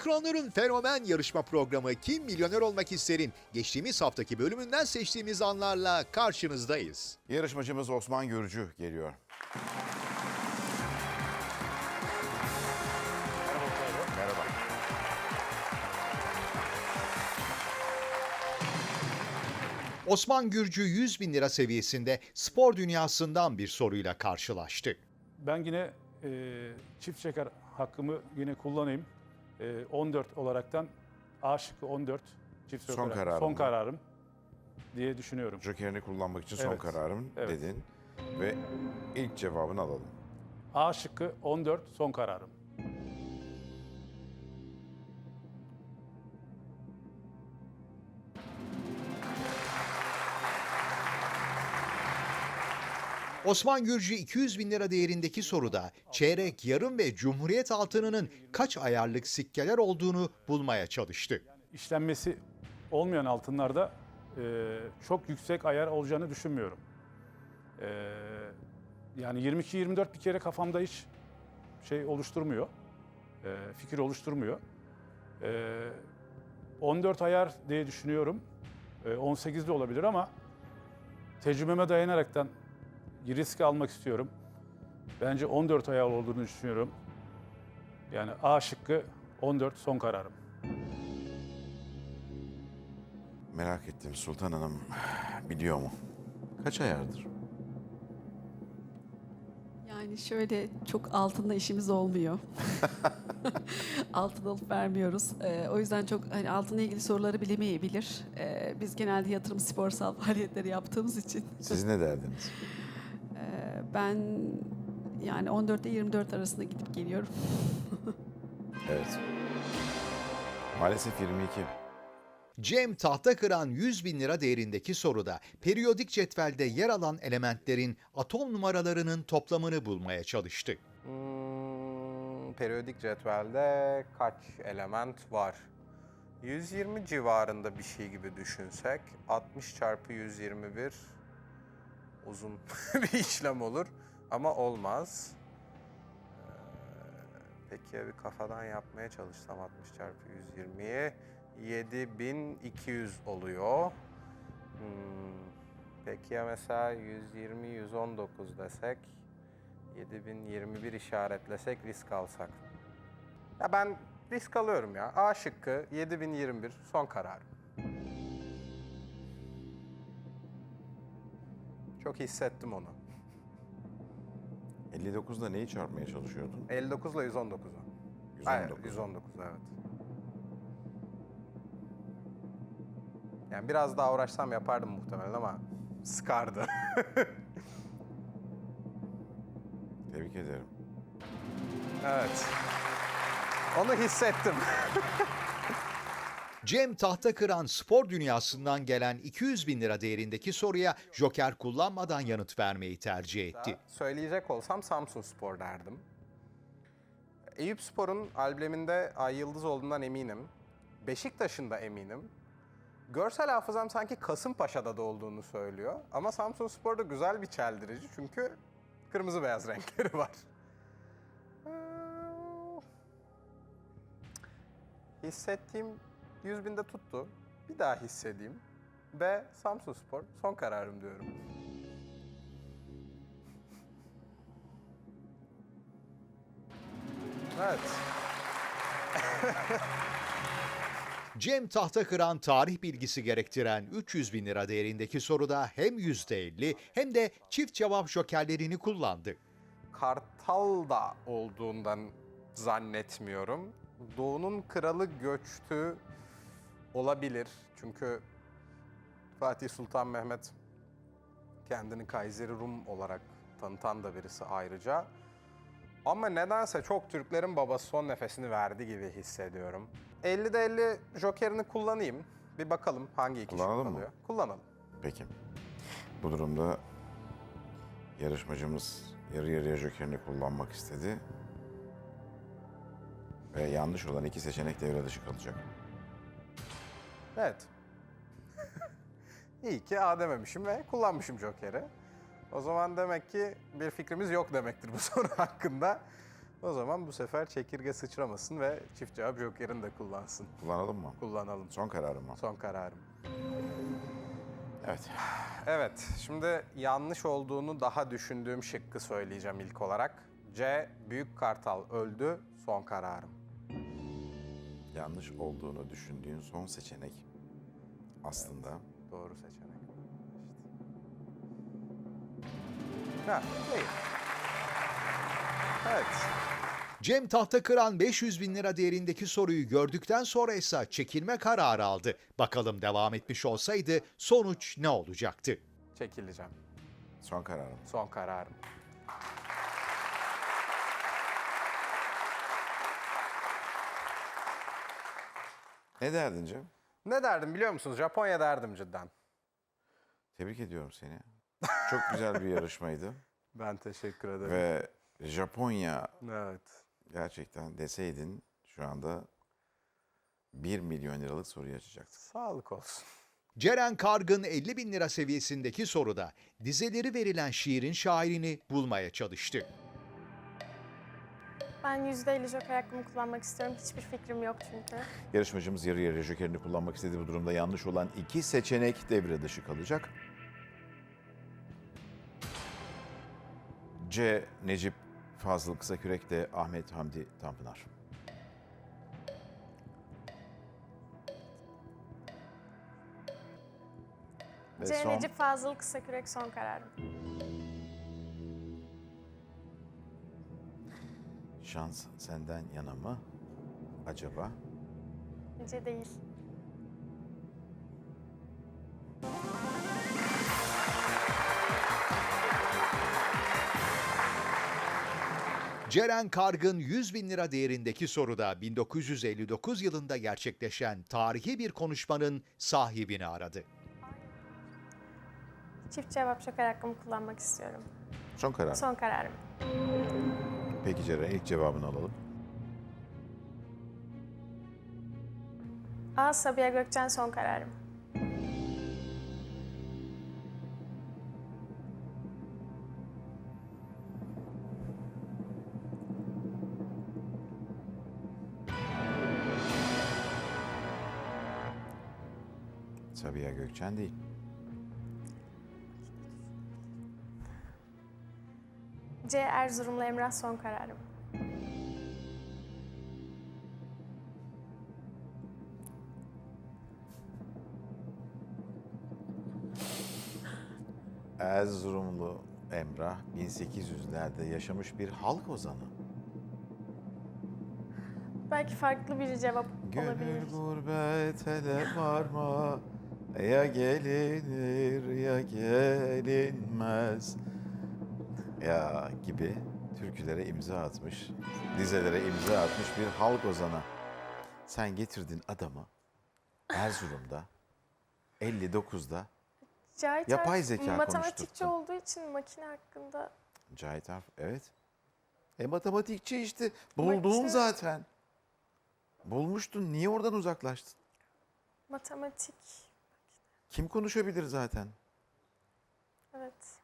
Ekranların fenomen yarışma programı Kim Milyoner Olmak İster'in geçtiğimiz haftaki bölümünden seçtiğimiz anlarla karşınızdayız. Yarışmacımız Osman Gürcü geliyor. Merhaba. Osman Gürcü 100 bin lira seviyesinde spor dünyasından bir soruyla karşılaştı. Ben yine e, çift şeker hakkımı yine kullanayım. E, 14 olaraktan A şıkkı 14 çift Son şeker- kararın son mı? kararım diye düşünüyorum. Jokerini kullanmak için son Evet. kararım Evet. dedin. Ve ilk cevabını alalım. A şıkkı 14 son kararım. Osman Gürcü 200 bin lira değerindeki soruda çeyrek, yarım ve cumhuriyet altınının kaç ayarlık sikkeler olduğunu bulmaya çalıştı. İşlenmesi olmayan altınlarda e, çok yüksek ayar olacağını düşünmüyorum. E, yani 22-24 bir kere kafamda hiç şey oluşturmuyor. e, fikir oluşturmuyor. E, 14 ayar diye düşünüyorum. E, 18 de olabilir ama tecrübeme dayanaraktan risk almak istiyorum. Bence 14 ayar olduğunu düşünüyorum. Yani A şıkkı 14 son kararım. Merak ettim Sultan Hanım biliyor mu? Kaç ayardır? Yani şöyle çok altında işimiz olmuyor. Altın alıp vermiyoruz. Ee, o yüzden çok hani altınla ilgili soruları bilemeyebilir. Ee, biz genelde yatırım sporsal faaliyetleri yaptığımız için Siz ne derdiniz? Ben yani 14 ile 24 arasında gidip geliyorum. Evet. Maalesef 22. Cem Tahtakıran 100 bin lira değerindeki soruda periyodik cetvelde yer alan elementlerin atom numaralarının toplamını bulmaya çalıştı. Hmm, periyodik cetvelde kaç element var? 120 civarında bir şey gibi düşünsek 60 çarpı 121 uzun bir işlem olur ama olmaz. Ee, Peki ya bir kafadan yapmaya çalışsam 60 çarpı 120'yi 7200 oluyor. Hmm, Peki ya mesela 120 119 desek 7021 işaretlesek risk alsak. Ya ben risk alıyorum ya. A şıkkı 7021 son kararım. Çok hissettim onu. 59'da neyi çarpmaya çalışıyordun? 59 ile 119'u. Hayır, 119. 119 evet. Yani biraz daha uğraşsam yapardım muhtemelen ama sıkardı. Tebrik ederim. evet. Onu hissettim. Cem Tahtakıran spor dünyasından gelen 200 bin lira değerindeki soruya joker kullanmadan yanıt vermeyi tercih etti. Söyleyecek olsam Samsun Spor derdim. Eyüp Spor'un albleminde Ay Yıldız olduğundan eminim. Beşiktaş'ın da eminim. Görsel hafızam sanki Kasımpaşa'da da olduğunu söylüyor. Ama Samsun Spor'da güzel bir çeldirici çünkü kırmızı beyaz renkleri var. Ee, Hissettiğim 100 binde tuttu. Bir daha hissedeyim. Ve Samsun Spor son kararım diyorum. Evet. Cem Tahtakıran tarih bilgisi gerektiren 300 bin lira değerindeki soruda hem %50 hem de çift cevap jokerlerini kullandı. Kartal da olduğundan zannetmiyorum. Doğu'nun kralı göçtü olabilir. Çünkü Fatih Sultan Mehmet kendini Kayseri Rum olarak tanıtan da birisi ayrıca. Ama nedense çok Türklerin babası son nefesini verdi gibi hissediyorum. 50'de 50 jokerini kullanayım. Bir bakalım hangi iki şık Kullanalım mı? kalıyor. Kullanalım. Peki. Bu durumda yarışmacımız yarı yarıya jokerini kullanmak istedi. Ve yanlış olan iki seçenek devre dışı kalacak. Evet. İyi ki A dememişim ve kullanmışım Joker'i. O zaman demek ki bir fikrimiz yok demektir bu soru hakkında. O zaman bu sefer çekirge sıçramasın ve çift cevap jokerini de kullansın. Kullanalım mı? Kullanalım. Son kararım mı? Son kararım. Evet. Evet, şimdi yanlış olduğunu daha düşündüğüm şıkkı söyleyeceğim ilk olarak. C. Büyük Kartal öldü, son kararım. Yanlış olduğunu düşündüğün son seçenek aslında Doğru seçenek. İşte. Ha, değil. Evet. Cem Tahtakıran 500 bin lira değerindeki soruyu gördükten sonra ise çekilme kararı aldı. Bakalım devam etmiş olsaydı sonuç ne olacaktı? Çekileceğim. son kararım. Son kararım. Ne derdin Cem? Ne derdim biliyor musunuz? Japonya derdim cidden. Tebrik ediyorum seni. Çok güzel bir yarışmaydı. Ben teşekkür ederim. Ve Japonya Evet. gerçekten deseydin şu anda 1 milyon liralık soruyu açacaktı. Sağlık olsun. Ceren Kargın 50 bin lira seviyesindeki soruda dizeleri verilen şiirin şairini bulmaya çalıştı. Ben %50 joker hakkımı kullanmak istiyorum. Hiçbir fikrim yok çünkü. Yarışmacımız yarı yarıya jokerini kullanmak istediği bu durumda yanlış olan iki seçenek devre dışı kalacak. C. Necip Fazıl Kısakürek de Ahmet Hamdi Tanpınar. Ve C. son Necip Fazıl Kısakürek son kararım. Şans senden yana mı? Acaba? C değil. Ceren Kargın 100 bin lira değerindeki soruda 1959 yılında gerçekleşen tarihi bir konuşmanın sahibini aradı. Çift cevap joker hakkımı kullanmak istiyorum. Son karar. Son kararım. Peki Ceren ilk cevabını alalım. A. Sabiha Gökçen son kararım. Sabiha Gökçen değil. C. Erzurumlu Emrah son kararım. Erzurumlu Emrah 1800'lerde yaşamış bir halk ozanı. Belki farklı bir cevap olabilir. Gönül gurbet hele varma Ya gelinir ya gelinmez Ya gibi türkülere imza atmış, dizelere imza atmış bir halk ozanı. Sen getirdin adamı Erzurum'da 59'da Cahit Yapay zeka matematikçi olduğu için makine hakkında Cahit Arf evet. E matematikçi işte buldun işte- zaten. Bulmuştun niye oradan uzaklaştın? matematik Kim konuşabilir zaten? evet